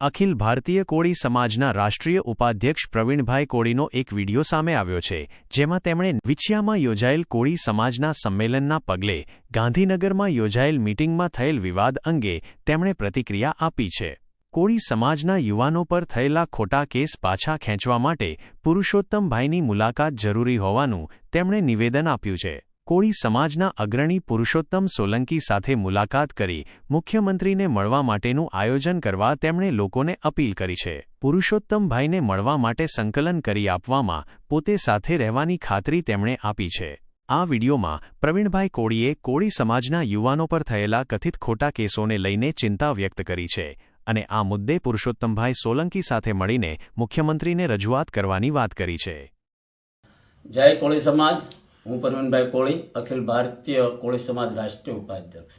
અખિલ ભારતીય કોળી સમાજના રાષ્ટ્રીય ઉપાધ્યક્ષ પ્રવીણભાઈ કોળીનો એક વિડિયો સામે આવ્યો છે, જેમાં તેમણે વિછિયામાં યોજાયેલ કોળી સમાજના સંમેલનના પગલે ગાંધીનગરમાં યોજાયેલ મીટિંગમાં થયેલ વિવાદ અંગે તેમણે પ્રતિક્રિયા આપી છે. કોળી સમાજના યુવાનો પર થયેલા ખોટા કેસ પાછા ખેંચવા માટે પુરુષોત્તમભાઈની મુલાકાત જરૂરી હોવાનું તેમણે નિવેદન આપ્યું છે. કોળી સમાજના અગ્રણી પુરુષોત્તમ સોલંકી સાથે મુલાકાત કરી મુખ્યમંત્રીને મળવા માટેનું આયોજન કરવા તેમણે લોકોને અપીલ કરી છે. પુરુષોત્તમભાઈને મળવા માટે સંકલન કરી આપવામાં પોતે સાથે રહેવાની ખાતરી તેમણે આપી છે. આ વિડીયોમાં પ્રવીણભાઈ કોળીએ કોળી સમાજના યુવાનો પર થયેલા કથિત ખોટા કેસોને લઈને ચિંતા વ્યક્ત કરી છે અને આ મુદ્દે પુરુષોત્તમભાઈ સોલંકી સાથે મળીને મુખ્યમંત્રીને રજૂઆત કરવાની વાત કરી છે. જય કોળી સમાજ. હું પરવીનભાઈ કોળી, અખિલ ભારતીય કોળી સમાજ રાષ્ટ્રીય ઉપાધ્યક્ષ.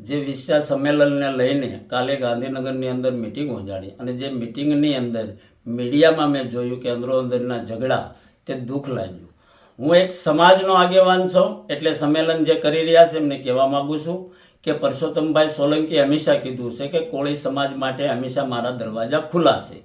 જે વિશ્વ સંમેલનને લઈને કાલે ગાંધીનગરની અંદર મિટિંગ યોજાડી અને જે મિટિંગની અંદર મીડિયામાં મેં જોયું કે અંદરો અંદરના ઝઘડા, તે દુઃખ લાગ્યું. હું એક સમાજનો આગેવાન છું, એટલે સંમેલન જે કરી રહ્યા છે એમને કહેવા માગું છું કે પરસોત્તમભાઈ સોલંકી હંમેશા કીધું છે કે કોળી સમાજ માટે હંમેશા મારા દરવાજા ખુલ્લા છે.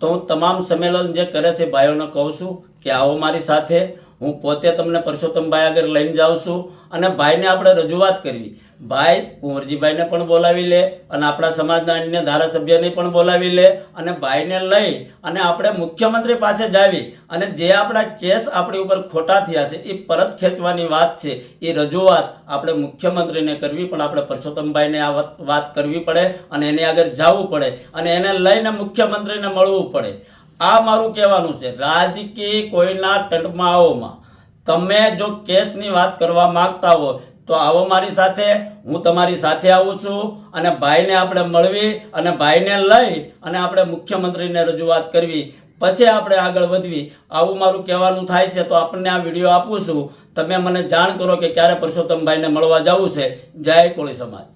તો હું તમામ સંમેલન જે કરે છે ભાઈઓને કહું છું કે આવો મારી સાથે હું પોતે તમને પરસોત્તમભાઈ આગળ લઈને જાઉં છું અને ભાઈને આપણે રજૂઆત કરવી. ભાઈ, કુંવરજીભાઈને પણ બોલાવી લે અને આપણા સમાજના અન્ય ધારાસભ્યને પણ બોલાવી લે અને ભાઈને લઈ અને આપણે મુખ્યમંત્રી પાસે જાવી અને જે આપણા કેસ આપણી ઉપર ખોટા થયા છે, એ પરત ખેંચવાની વાત છે, એ રજૂઆત આપણે મુખ્યમંત્રીને કરવી પણ આપણે પરસોત્તમભાઈને આ વાત- વાત કરવી પડે અને એની આગળ જવું પડે અને એને લઈને મુખ્યમંત્રીને મળવું પડે. આ મારું કહેવાનું છે, રાજકીય કોઈના ટંટમાઓમાં તમે જો કેસની વાત કરવા માગતા હો, તો આવો મારી સાથે, હું તમારી સાથે આવું છું અને ભાઈને આપણે મળવી અને ભાઈને લઈ અને આપણે મુખ્યમંત્રીને રજૂઆત કરવી, પછી આપણે આગળ વધવી. આવું મારું કહેવાનું થાય છે, તો આપણને આ વીડિયો આપું છું. તમે મને જાણ કરો કે ક્યારે પરસોત્તમભાઈને મળવા જવું છે. જય કોળી સમાજ.